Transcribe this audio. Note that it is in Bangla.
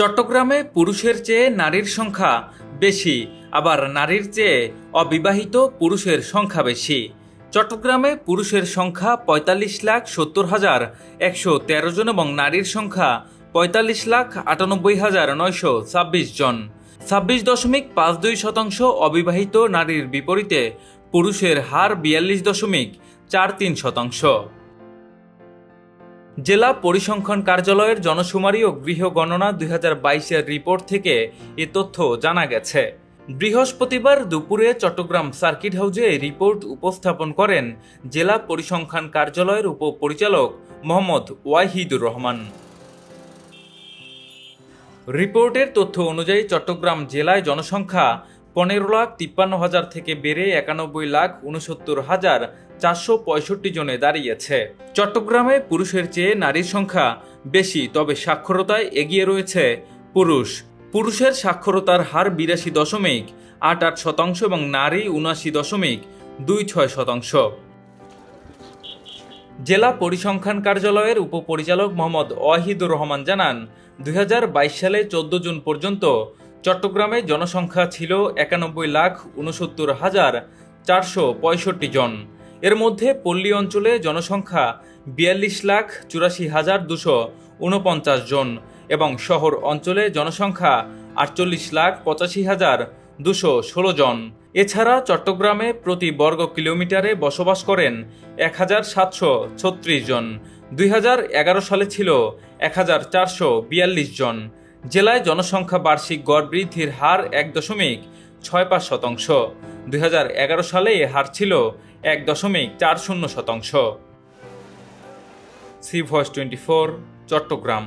চট্টগ্রামে পুরুষের চেয়ে নারীর সংখ্যা বেশি, আবার নারীর চেয়ে অবিবাহিত পুরুষের সংখ্যা বেশি। চট্টগ্রামে পুরুষের সংখ্যা পঁয়তাল্লিশ লাখ সত্তর হাজার একশো তেরো জন এবং নারীর সংখ্যা পঁয়তাল্লিশ লাখ আটানব্বই হাজার নয়শো ছাব্বিশ জন। ছাব্বিশ দশমিক পাঁচ দুই শতাংশ অবিবাহিত নারীর বিপরীতে পুরুষের হার বিয়াল্লিশ দশমিক চার তিন শতাংশ। জেলা পরিসংখ্যান কার্যালয়ের জনশুমারি ও গৃহ গণনা দুই বাইশের রিপোর্ট থেকে এ তথ্য জানা গেছে। বৃহস্পতিবার দুপুরে চট্টগ্রাম সার্কিট হাউজে এই রিপোর্ট উপস্থাপন করেন জেলা পরিসংখ্যান কার্যালয়ের উপপরিচালক মোহাম্মদ ওয়াহিদুর রহমান। রিপোর্টের তথ্য অনুযায়ী চট্টগ্রাম জেলায় জনসংখ্যা পনেরো লাখ তিপ্পান্ন হাজার থেকে বেড়ে একানব্বই লাখ উনসত্তর হাজার চারশো পঁয়ষট্টি জনে দাঁড়িয়েছে। চট্টগ্রামে পুরুষের চেয়ে নারীর সংখ্যা বেশি, তবে সাক্ষরতায় এগিয়ে রয়েছে পুরুষ। পুরুষের সাক্ষরতার হার বিরাশি দশমিক আট আট শতাংশ এবং নারী উনআশি দশমিক দুই ছয় শতাংশ। জেলা পরিসংখ্যান কার্যালয়ের উপপরিচালক মোহাম্মদ ওয়াহিদুর রহমান জানান, দুই হাজার বাইশ সালে চোদ্দ জুন পর্যন্ত চট্টগ্রামে জনসংখ্যা ছিল একানব্বই লাখ উনসত্তর হাজার চারশো পঁয়ষট্টি জন। এর মধ্যে পল্লী অঞ্চলে জনসংখ্যা বিয়াল্লিশ লাখ চুরাশি হাজার দুশো উনপঞ্চাশ জন এবং শহর অঞ্চলে জনসংখ্যা আটচল্লিশ লাখ পঁচাশি হাজার দুশো ষোলো জন। এছাড়া চট্টগ্রামে প্রতি বর্গ কিলোমিটারে বসবাস করেন এক হাজার সাতশো ছত্রিশ জন। দুই হাজার এগারো সালে ছিল এক হাজার চারশো বিয়াল্লিশ জন। জেলায় জনসংখ্যা বার্ষিক গড় বৃদ্ধির হার এক দশমিক ছয় পাঁচ শতাংশ। দুই হাজার এগারো সালে এ হার ছিল এক দশমিক চার শূন্য শতাংশ। C voice twenty four, Chattogram.